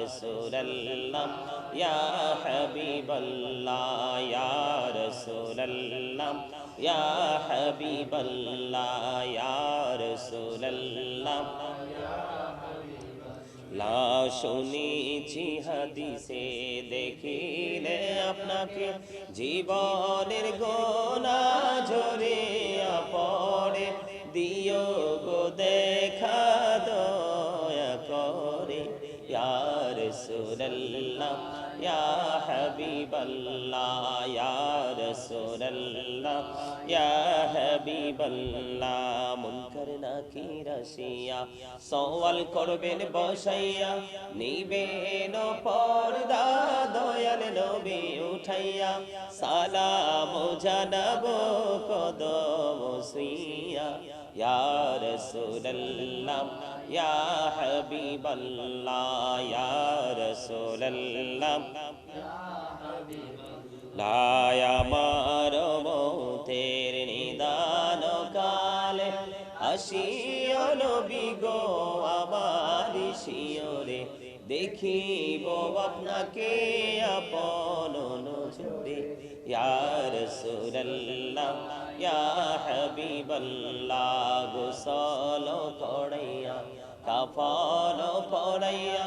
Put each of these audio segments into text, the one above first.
রসুল্লাহ ইয়া হাবিবাল্লাহ, ইয়া রসুল্লাহ ইয়া হাবিবাল্লাহ, ইয়া রসুল্লাহ লা শুনেছি হাদিসে, দেখিলে আপনাকে জীবনের গোনা ঝরে পড়ে, দিও গো দেখা ইয়ার সুরল্লাহ ইয়া হাবিবাল্লাহ ইয়া রাসূলুল্লাহ ইয়া হাবিবাল্লাহ মুনকার নাকির আসিয়া সওয়াল করবেন বসাইয়া, নিবেন পর্দা দয়াল নবী উঠাইয়া। সালাম জানাব কদম সুইয়া ইয়া রাসূলুল্লাহ ইয়া হাবিবাল্লাহ ইয়া রাসূলুল্লাহ লায় আমার মৌতের নিদান কালে আসিও নবী গো আমার শিওরে দেখিব আপনাকে আপন নজরে ইয়া রাসূলুল্লাহ, ইয়া হাবিবাল্লাহ, গোসল কড়াইয়া কাফন পড়াইয়া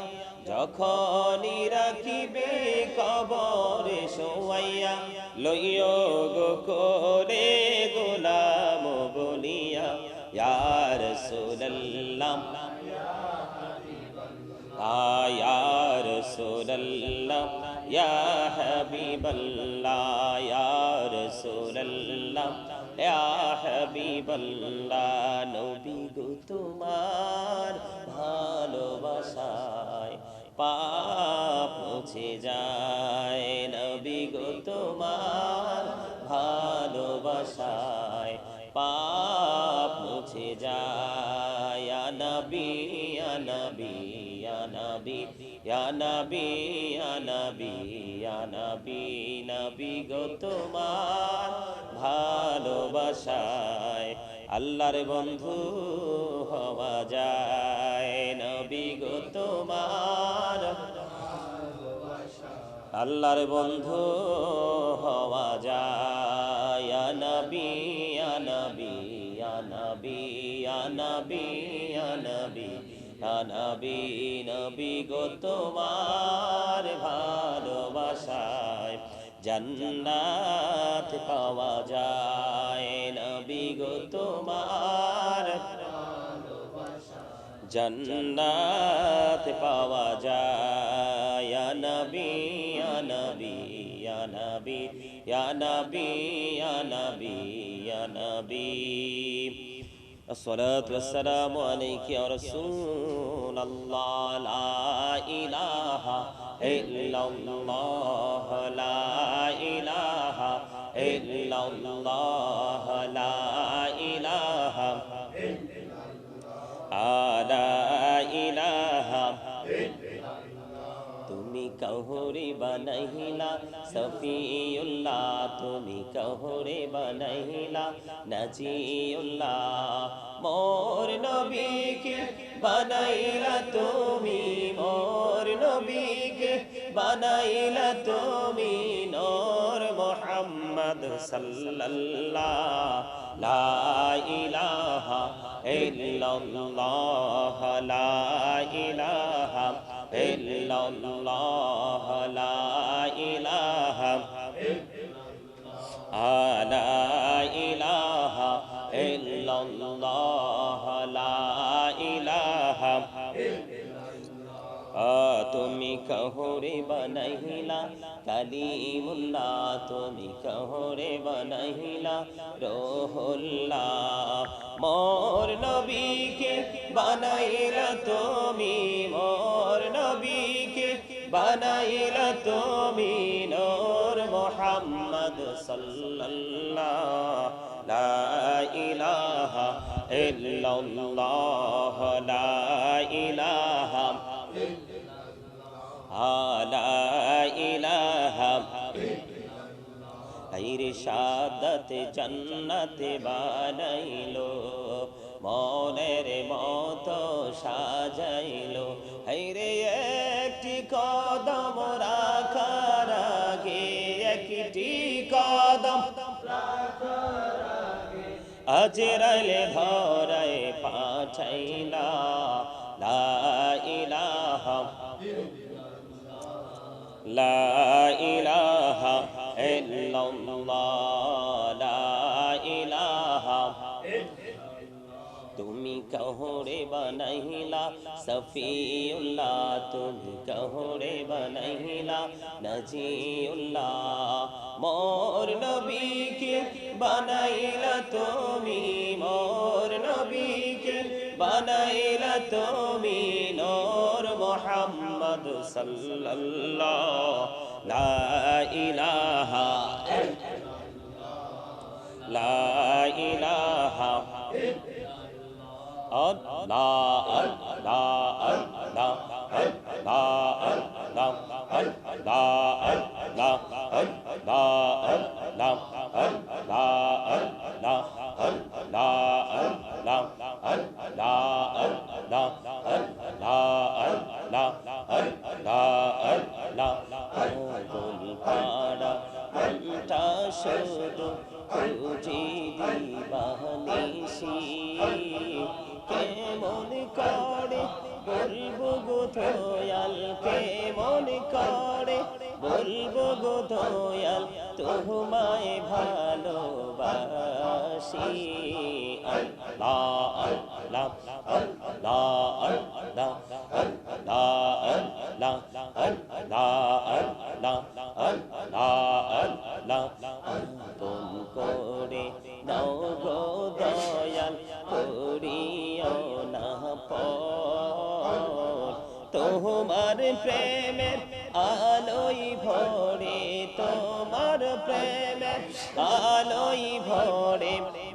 যখনই রাখিবে কবরে শোয়াইয়া লইয় গো করে গোলাম বলিয়া ইয়ার সুল্লাম আয়ার সুল্লাম ইয়া হাবিবাল্লাহ ইয়ার সুল্লাম ইয়া হাবিবাল্লাহ, নবী গো তোমার ভালোবাসায় পাপ মুছে যায়। নবী গো তোমার ভালোবাসায় পাপ মুছে যায়। নবী নবী নবী নবী নবী। গো তোমার ভালোবাসায়। আল্লাহর বন্ধু হওয়া যায়, নবী গো তোমার আল্লাহর বন্ধু হওয়া যায়। নবী নবী নবী নবী নবী নবী নবী গো তোমার ভালোবাসায় জান্নাত পাওয়া যায় নবী গো তোমার জান্নাত পাওয়া যায় ইয়া নবী ইয়া নবী ইয়া নবী ইয়া নবী ইয়া নবী ইয়া নবী الصلاة والسلام عليك يا رسول الله لا إله ইল্লাল্লাহ লা ইলাহা ইল্লাল্লাহ লা ইলাহা আলা ইলাহা তুমি কহরে বানাইলা, সফিউল্লাহ তুমি কহরে বানাইলা, নাজিউল্লাহ মোর নবীকে বানাইলা তুমি, মোর নবী বানাইলা তুমি নূর মুহাম্মদ সাল্লাল্লাহ। লা ইলাহা ইল্লাল্লাহ লা ইলাহা ইল্লাল্লাহ লা ইলাহা। লা তুমি কহরে বানাইলা, কালিমুল্লাহ, তুমি কহরে বানাইলা, রোহুল্লাহ, মোর নবীকে বানাইলা তুমি, মোর নবীকে বানাইলা তুমি, নূর মুহাম্মদ সাল্লাল্লাহ, লা ইলাহা ইল্লাল্লাহ, লা ইলাহা লা ইলাহা হাইরে সাদতে জান্নাতে বানাইলো, মনের মতো সাজাইলো। হাইরে একটি কদম রাখার আগে, একটি কদম আজরাইলে ধরায় পাঠাইলা। লা ইলাহা লা ইলাহা ইল্লাল্লাহ ইলাহা। তুমি কহরে বানাইলা, সফিউল্লাহ। তুমি কহরে বানাইলা, নজিউল্লাহ। মোর নবীকে বানাইলা তুমি, মোর নবীকে বানাইলা তুমি محمد صلی اللہ لا الہ لا الہ اللہ اللہ اللہ اللہ سی اللہ اللہ اللہ اللہ اللہ اللہ اللہ تم کوڑے دو گو دویل پو তোমার প্রেমের আলোই ভরে তোমার প্রেমের আলোই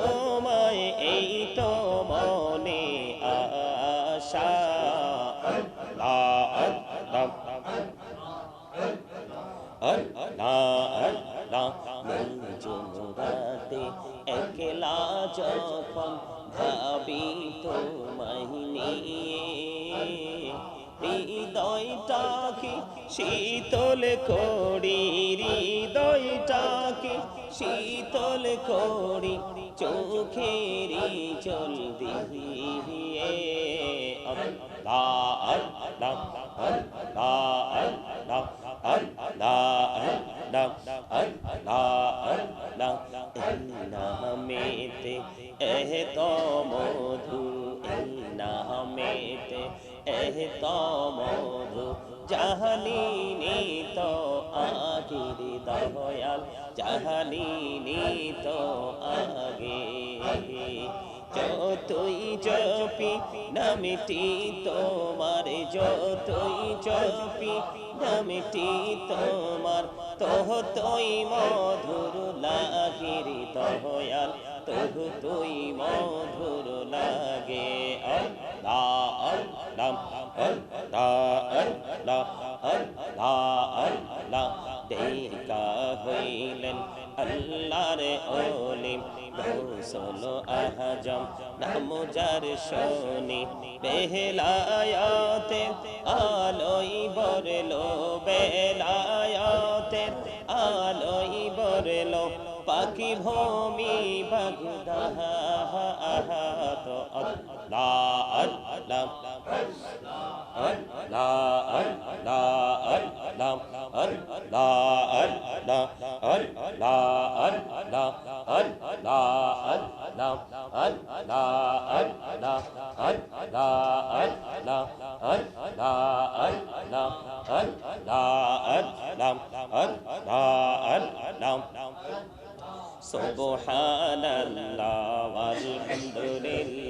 তোমায় এই তো মনে আশা। মঞ্জুরাতে একলা যখন ভাবি তোমায় নিয়ে, হৃদয়টাকে শীতল করি, হৃদয়টাকে শীতল করি চোখেরি জল দিয়ে। আল্লাহ আল্লাহ আল্লাহ আল্লাহ আল্লাহ আল্লাহ আল্লাহ নামেতে এহ তো মধু এই নামেতে এহ তো মধু জাহানি তো আগির দয়াল জাহানি তো আগে। যতই জপি নামটি তোমার, যতই জপি নামটি তোমার তহতই মধুর লাগির দয়াল তহু তুই মধুর লাগে। আল্লাহ। আল্লাহ আল্লাহ আল্লাহ আল্লাহ আল্লাহ দেখা হইলেন আল্লাহর ওলিম গৌসল আহজম নামুজার শনি বেহলায়াতে আলোই বরলো বেলায়াতে আলোই বরলো পাখি ভূমি বাগদাহ আহাত আল্লাহ আল্লাহ Subhanallah, walhamdulillah.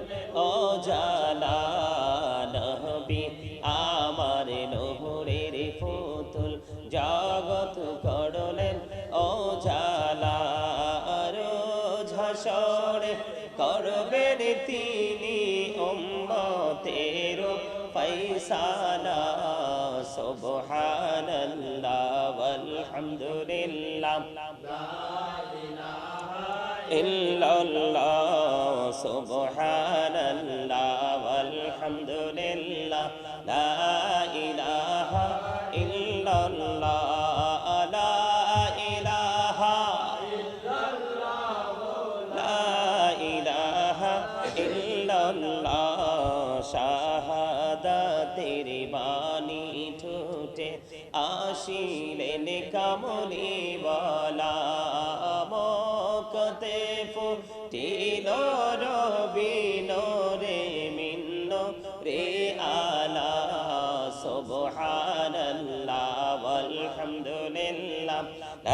والحمد لله لا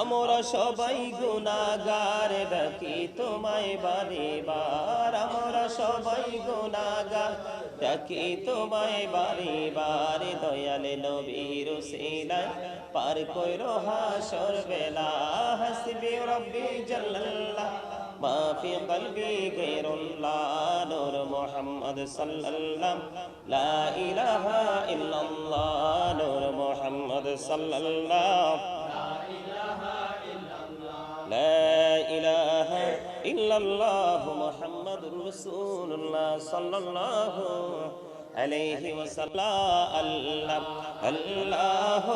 আমরা সবাই গুনাগার ডাকি তোমায় বারে বার আমরা সবাই গুনাগার ডাকি তোমায় বারে বারে দয়ালে নবীর সিলাই পার কইরো হাসর বেলা হাসবি রব্বি জাল্লাল্লাহ ما في قلبي غير الله نور محمد صلى الله لا إله إلا الله نور محمد صلى الله لا إله إلا الله محمد رسول الله صلى الله عليه وسلم الله الله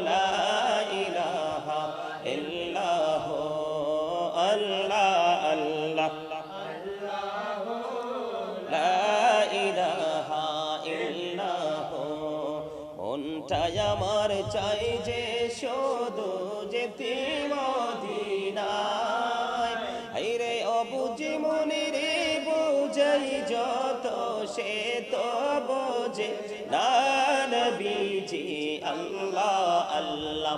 لا إله إلا هو الله الله لا إله إلا هو মনটাই আমার চাই যে শুধু যেতে মদিনায় না নবীজি আল্লাহ আল্লাহ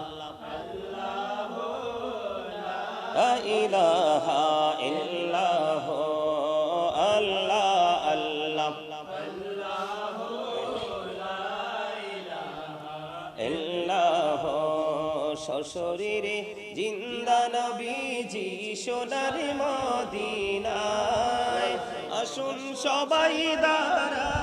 لا إله إلا هو الله الله ইল্লাহ শ্বশুরে জিন্দা নবীজি সোনার মদিনায় আসুন সবাই দাঁড়াইয়া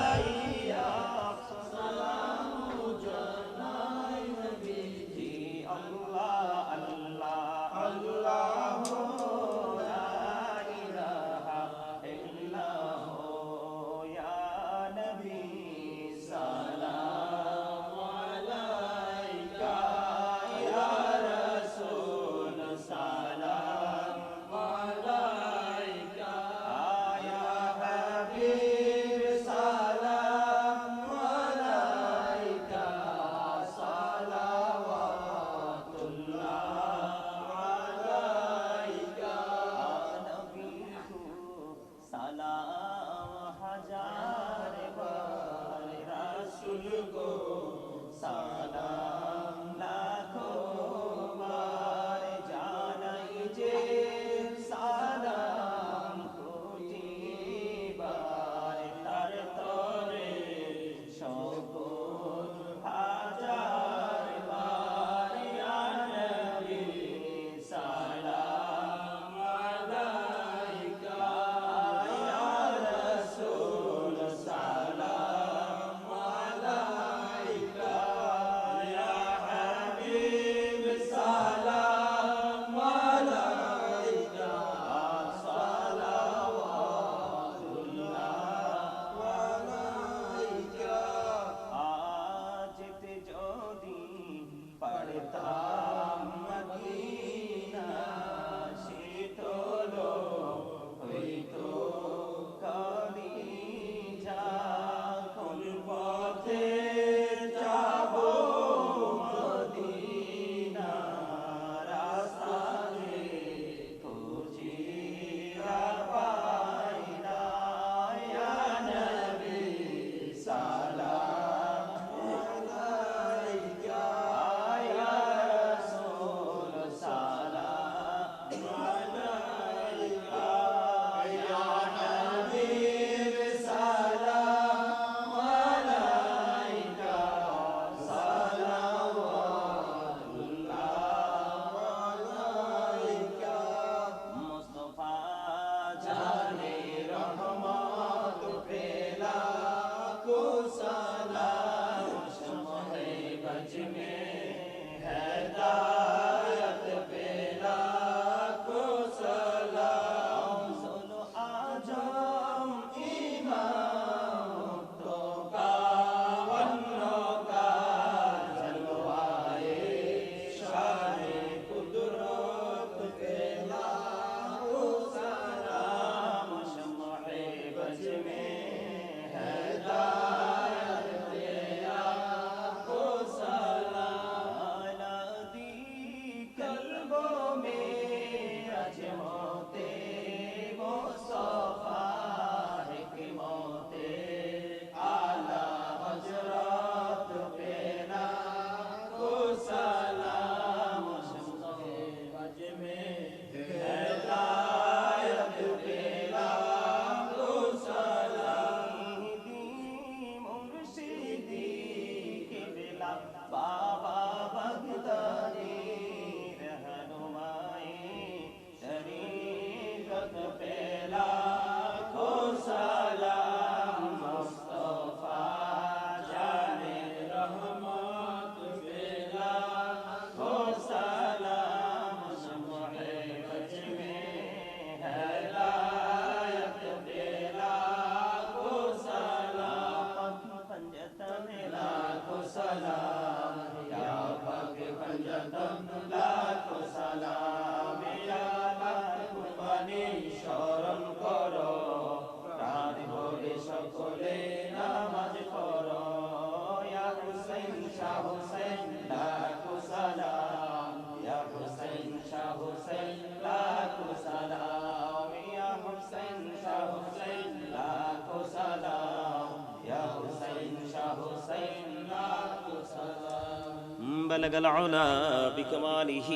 بلغ العلا بكماله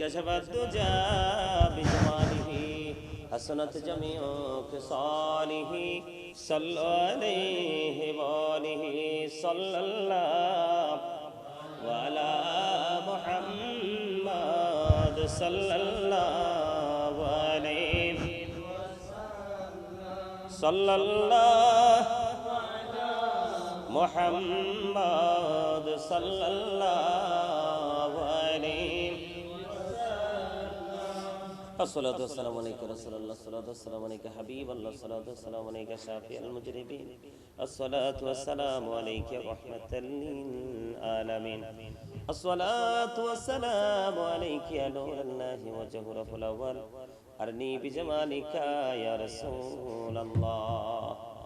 كشف الدجى بجماله، حسنت جميع خصاله صلى عليه وآله صلى الله وعلى محمد صلى الله عليه صلى الله محمد صلى الله عليه الصلاة والسلام عليك رسول الله الصلاة والسلام عليك حبيب الله الصلاة والسلام عليك شافي المجرمين الصلاة والسلام عليك رحمة للعالمين. الصلاة والسلام عليك يا نور الله وجهره الأول. أرني بجمالك يا رسول الله.